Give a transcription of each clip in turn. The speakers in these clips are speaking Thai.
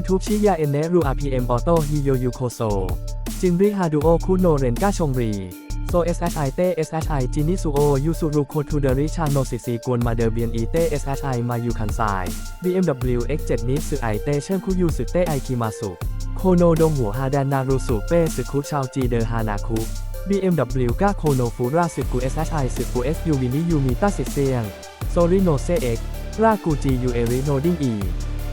YouTube ชิยาเอนเนรู RPM ออโต้ฮิโยยูโคโซจินริฮาดูโอคุโนเรนกาชงรีโซ SHI เต้ SHI จินิซูโอยูซูรุโคทูเดริชาโนซิซีกวนมาเดอร์เบียนอีเต้ SHI มายูคันไซ BMW X7 นิสึไอเต้เชิญคุยูสึเต้ไอคิมาสุโคโนดงหัวฮาแดนนารูสุเป้สึคุชาวจีเดอฮานาคุ BMW ก้าโคโนฟูราสึกุ SHI สึกุ SUV นิยูมิต้าสิเซียง โซริโนเซเอ็กรากูจียูเอริโนดิ้งอี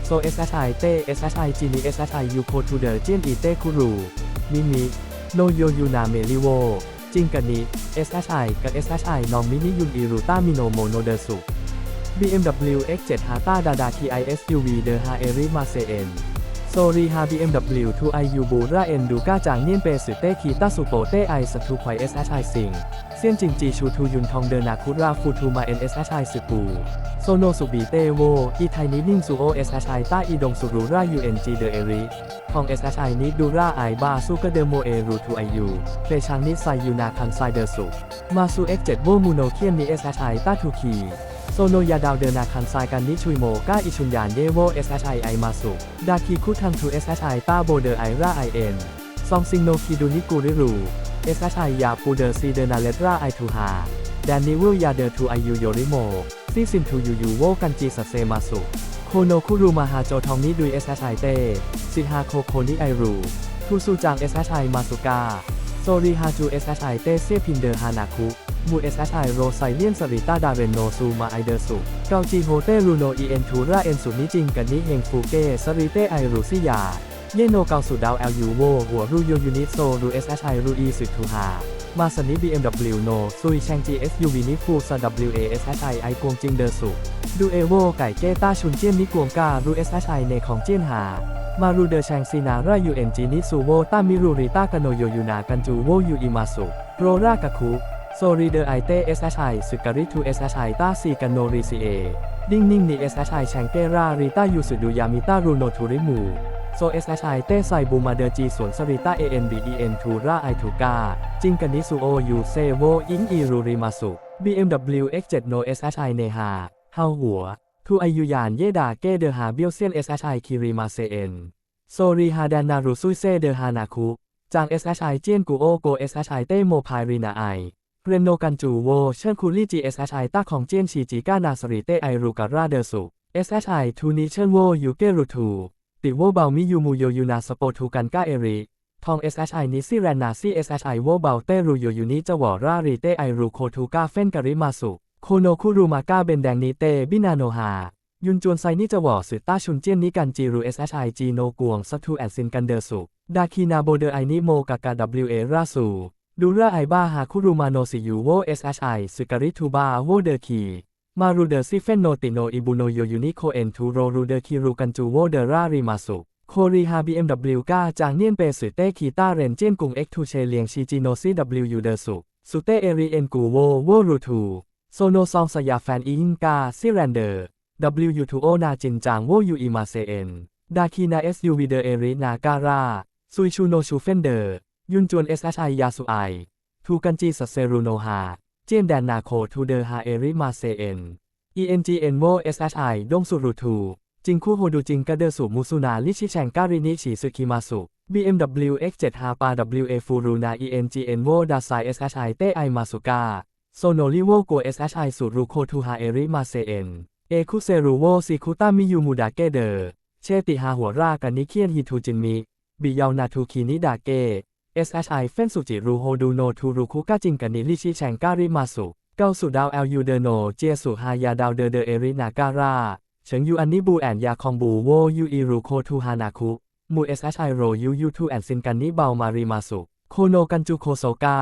โซ SHI เต้ SHI จีนี SHI ยูโคทูเดอร์เจียนอีเต้คุรูมิมิโนโยยูนาเมริโวจิงกันนิ SHI กับ SHI นองมินิยุนอีรูต้ามิโนโมโนเดอร์สุ BMW X7 ฮาต้าดาดา TI SUV เดอฮาเอริมาเซเอ็นโซรีฮา BMW 2 IU บูราเอ็นดูก้าจางเนียนเปสุเต้คีต้าสุโปเต้ไอสตูควาย SHI สิง เซียนจิงจีชูทูยุนทองเดอนาคุราฟูทูมาเอ็น SHI สุปูโซโนสุบีเตโวอีไทนินิ่งซูโอ SHI ต้าอีดงสุรูรา UNG เดอเอริทอง SHI นิดูราไอบาซูกะเดโมเอรูทูไอยูเพลชังนิไซยูนาคันไซเดอร์สุมาซู X7 โวมูโนเคียนนิ SHI ต้าทูคีโซโนยาดาวเดินนาคันไซกันนิชุยโมก้าอิชุนยานเยโว SHI ไอมาสุดาคีคุทังทู SHI ต้าโบเดอร์ไอราไอเอ็นซองซิงโนคีดูนิกูริรู SHI ยาปูเดอร์ซีเดอร์นาเลตราไอทูฮาแดนนิวิลยาเดอร์ทูไอยูโยริโมซีซินทูยูยูโวกันจีสัเซมาสุโคโนคุรูมาฮาโจทองนิดุย SHI เตซิฮาโคโคนิไอรูทูซูจัง SHI มาสุกาโซริฮาจู SHI เตเซพินเดอร์ฮานาคุมู SHI โรไซเลียนสริต้าดาเรนโนซูมาไอเดอร์สุเกาจีโฮเตรูโนอีเอ็นทูราเอ็นสุนิจิงกันนิเฮงฟูเกสริเตไอรูซิยา เยโนเกาสุดาว LU โวหัวรูโยยูนิโซรู SHI รูอีสุดทูฮามาสนิ BMW โนซุยแชง GSUV นิฟูซา WA SHI ไอไอกวงจิงเดอร์สุดูเอโวไก่เก้ต้าชุนเจียนนิกวงการู SHI ในของเจียนหามารูเดอแชงซีนารายูเอ็นจีนิซูโวต้ามิรูริต้ากโนโยยูนากันจูโวยูอิมาสุโรรากะคุโซรีเดอไอเต้ SHI สึการิทู SHI ต้าซีกันโนรีซีเอดิ้งนิ่งนี SHI แชงเกราริต้ายูสุดูยามิต้ารูโนทูริมู โซ SHI เต้ไซบูมาเดอร์จีสวนสริต้า ANBEN ทูราไอทูกาจิงกันนิซูโอยูเซโวอิงอีรูริมาสุ BMW X7 โน SHI เนฮาเฮาหัวทูไอยูยานเยดาเกเดอฮาเบียวเซียน SHI คิริมาเซเอ็นโซรีฮาแดนนารูซุยเซเดอฮานาคุจาง SHI เจียนกูโอโก SHI เต้โมพายรีนาไอเรนโนกันจูโวเชิญคูลี่ GSHI ต้าของเจียนชีจีก้านาสริเตไอรูการาเดอร์สุ SHI ทูนิเชิญโวยูเกรูทู ติวเบามิยูมูโยยูนาสโปทูกันก้าเอริทอง SHI นิซิแรนนาซี SHI โวเบาเตรูโยยูนิจวอรารีเตไอรูโคทูกาเฟนการิมาสุโคโนคุรูมาก้าเบนแดงนิเตบินาโนฮายุนจวนไซนิจวอสือต้าชุนเจียนนิกันจีรู SHI จีโนกวงสัตทูแอนซินกันเดอร์สุดาคีนาโบเดอไอนิโมกากา WA ราสูดูราไอบ้าฮาคุรูมาโนซิยูโว SHI สึการิทูบาโวเดอร์คี มารูเดอร์ซิเฟนโนติโนอิบูโนโยยูนิโคเอนทูโรรูเดอร์คิรูกันจูโวเดอราริมาสุโครีฮา BMW ก้าจางเนียนเปสือเต้คีต้าเรนเจียนกุงเอ็กทูเชเลียงชีจิโนซี W เดอร์สุสุเตเอริเอ็นกูโวโวรูทูโซโนซองสยาแฟนอิงกาซิแรนเดอร์ W ทูโอนาจินจางโวยูอีมาเซเอ็นดาคีนา SUV เดอเอรินาการาซุยชูโนชูเฟนเดอร์ ยุนจวน SHI ยาสุไอทูกันจีสเซรูโนฮา เจียนแดนนาโคทูเดอฮาเอริมาเซเอ็น ENGN โว SHI ดงสุรุทู จิงคู่โฮดูจิงกะเดอสุมูซูนาลิชิแชงการินิชิซึคิมาสุ BMW X7 ฮาปา WA ฟูรูนา ENGN โวดาไซ SHI เตไอมาสุกาโซโนลิโวโก SHI สุรุโคทูฮาเอริมาเซเอ็น เอคุเซรูโวซิคุต้ามิยูมูดาเกเดอร์เชติฮาหัวรากันนิเคียนฮิทูจินมิบิยาวนาทูคินิดาเก SHI เฟนสุจิรูโฮดูโนทูรุคุกาจิงกันนิลิชิแชงการิมาสุเกาสุดาว LU เดโนเจสุฮายาดาวเดเดเอรินาการาเฉิงยูอันนิบูแอนยาคองบูโวยูอีรูโคทูฮานาคุมู SHI โรยูยูทูแอนซินกันนิเบามาริมาสุโคโนกันจูโคโซกา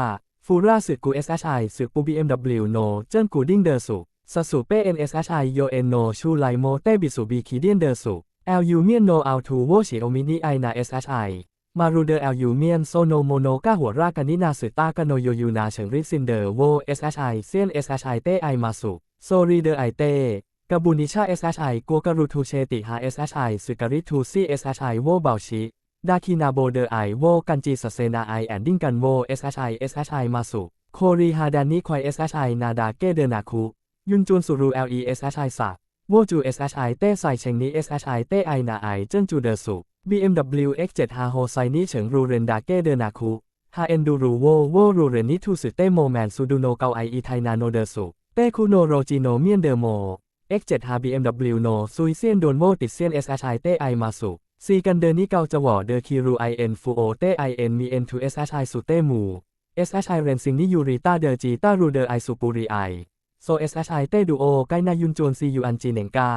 ฟูราสึกกู SHI สึกปู BMW โนเจิ้นกูดิ้งเดอร์สุสสุเป้ NSHI โยเอนโนชูไลโมเตบิสุบีคีเดียนเดอร์สุ LU เมียนโนอัลทูโวชิโอมินิไอนา SHI มารูเดอร์ LU เมียนโซโนโมโนก้าหัวรากันนินาสึต้ากโนโยยูนาเฉิงริซินเดอร์โว SHI เซียน SHI เอสไอเตไอมาสุโซรีเดอร์ไอเตกบูนิชา SHI กัวการูทูเชติฮา SHI สึการิทูซี SHI โวเบาชิดาคินาโบเดอร์ไอโวกันจีสเซนาไอแอนดิ้งกันโว SHI SHI มาสุโครีฮาดานิควาย SHI นาดาเกเดนาคุยุนจวนสุรู LE SHI สัก วจู SHI เต้ไซเชงนิ SHI เต้ไอนาไอเจิ้นจูเดอร์สุ BMW X7 ฮาโฮไซนี่เฉิงรูเรนดาเก้เดนาคุฮาเอนดูรูโวโวรูเรนนิทูสุเต้โมแมนซูดูโนเกาไออีไทนาโนเดอสุเต้คุโนโรจิโนเมียนเดอโม X7 ฮา BMW โนซุยเซียนโดนโวติดเซียน SHI เต้ไอมาสุซีกันเดอร์นี่เกาจะวอเดอคิรูไอเอ็นฟูโอเต้ไอเอ็นมีเอ็นทู SHI สุเต้มู SHI เรนซิงนี่ยูริต้าเดอจีต้ารูเดอไอสุปูรีไอ โซ SHI เต้ดูโอไกนายุนจวนซียูอันจีเนงกา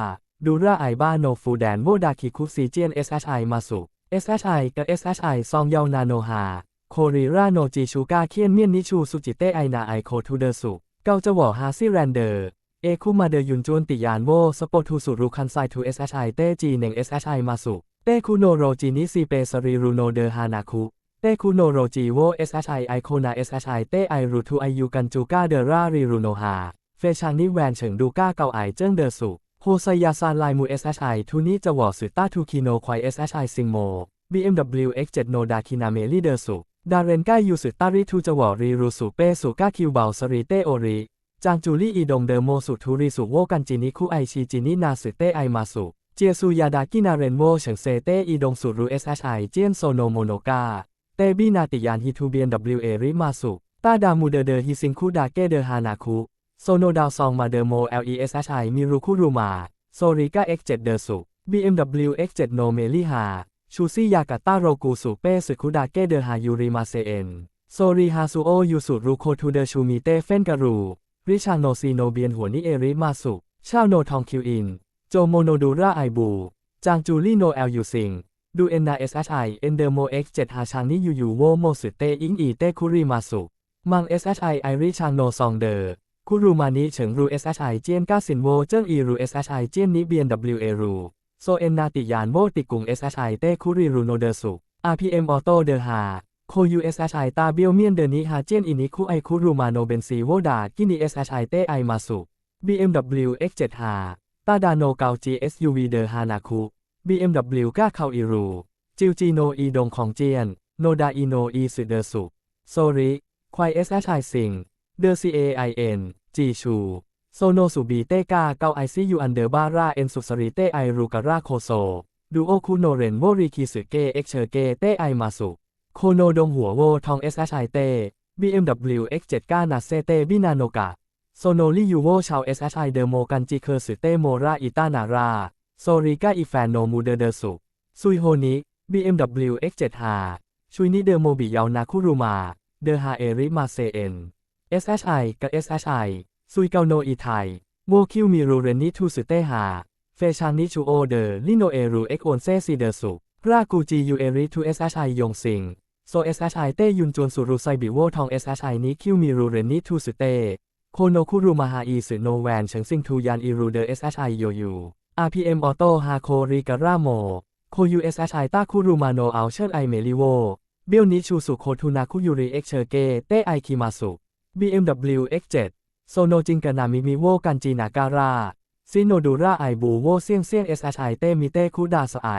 ดูราไอบ้าโนฟูแดนโวดาคิคุซีเจียน SHI มาสุ SHI กับ SHI ซองเยานาโนฮาโคริราโนจีชูกาเคียนเมียนนิชูสุจิเตไอนาไอโคทูเดอสุเกาจะวอฮาซิแรนเดอร์เอคุมาเดยุนจวนติยานโวสปอทูสุรุคันไซทู SHI เตจีเนง SHI มาสุเตคุโนโรจินิซีเปสรีรูโนเดอฮานาคุเตคุโนโรจิโว SHI ไอโคนา SHI เตไอรูทูไอยูกันจูกาเดรารีรูโนฮา เฟชางนิแวนเฉิงดูก้าเกาไอเจิ้งเดอสุโฮไซยาซานไลมู SHI ทูนี้จะวอสุต้าทูคิโนควาย SHI ซิงโม BMW X7 โนดาคินาเมลีเดอสุดาเรนก้ายูสุตาริทูจวอรีรูสุเปสุก้าคิวเบาสรีเตโอริจางจูลี่อีดงเดอโมสุทูริสุโวกันจินิคุไอชิจินินาสุเตไอมาสุเจียซูยาดากินาเรนโวเฉิงเซเตอีดงสุรู SHI เอชไอเจียนโซโนโมโนกาเตบีนาติยานฮิทูเบียน WA ริมาสุตาดามูเดเดฮิซิงคุดาเกเดฮานาคุ โซโนดาวซองมาเดโม LESHI มิรุคุรุมาโซริกา X7 เดอร์สุ BMW X7 โนเมลิฮาชูซี่ยากาต้าโรกูสุเป้สุคุดาเกเดอฮายูริมาเซเอ็นโซริฮาซูโอยูสุรุโคทูเดชูมิเตเฟนการูริชาโนซีโนเบียนหัวนิเอริมาสุชาวโนทองคิวอิน โจโมโนดูราไอบู จางจูลี่โนแอลยูซิง ดูเอ็นนาเอสไอเอ็นเดโมเอ็กเจ็ดฮาชางนิยูยูโวโมสุเตอิงอีเตคุริมาสุ มัง SHI ไอริชางโนซองเดอร์ คุรูมานิเฉิงรู SHI เจียนก้าสินโวเจิ้งอีรู SHI เจียนนิเบียน WA รูโซเอ็นนาติยานโวติกุง SHI เต้คุรีรูโนเดอร์สุ RPM ออโตเดอร์ฮาโคยู SHI ตาเบียวเมียนเดอร์นิฮาเจียนอินิคุไอคุรูมาโนเบนซีโวดากินี SHI เต้ไอมาสุ BMW X7 ฮาตาดาโนเกา GSUV เดอร์ฮานาคุ BMW ก้าเข้าอีรูจิวจีโนอีดงของเจียน โนดาอีโนอีสุเดอร์สุโซริควาย SHI สิง เดอร์ CAIN จีชูโซโนสุบีเตกาเกาไอซียูอันเดอร์บาร่าเอ็นสุสรีเตไอรูการาโคโซดูโอคุโนเรนโวริคิสึเกเอ็กเชอร์เกเตไอมาสุโคโนดงหัวโวทอง SHI เต BMW X7 ก้านาเซเตบินาโนกะโซโนลิยูโวชาว SHI เดอร์โมกันจิเคอร์สึเตโมราอิตานาราโซริกาอีแฟนโนมูเดเดอร์สุซุยโฮนิ BMW X7 ฮาชุยนิเดอร์โมบิยาวนาคุรุมาเดอฮาเอริมาเซเอ็น SHI กับ SHI ซุยเกาโนอีไทยโวคิวมีรูเรนนิทูสุเตฮาเฟชางนิชูโอเดอลิโนเอรูเอ็กโอนเซซีเดอสุรากูจียูเอริทู SHI ยงซิงโซ SHI เตยุนจวนสุรุไซบิโวทอง SHI นิคิวมีรูเรนนิทูสุเตโคโนคุรุมาฮาอีสุโนแวนเฉิงซิงทูยานอีรูเดอ SHI โยยู RPM ออโต้ฮาโคริการาโมโคยู SHI ต้าคุรุมาโนอัลเชิญไอเมลิโวเบลนิชูสุโคทูนาคุยูริเอ็กเชอร์เกเตไอคิมาสุ BMW X7 โซโนจิงกานามิมิโวกันจีนาการาซิโนดูราไอบูโวเซียงเซียง SHI เตมิเตคุดาสไอ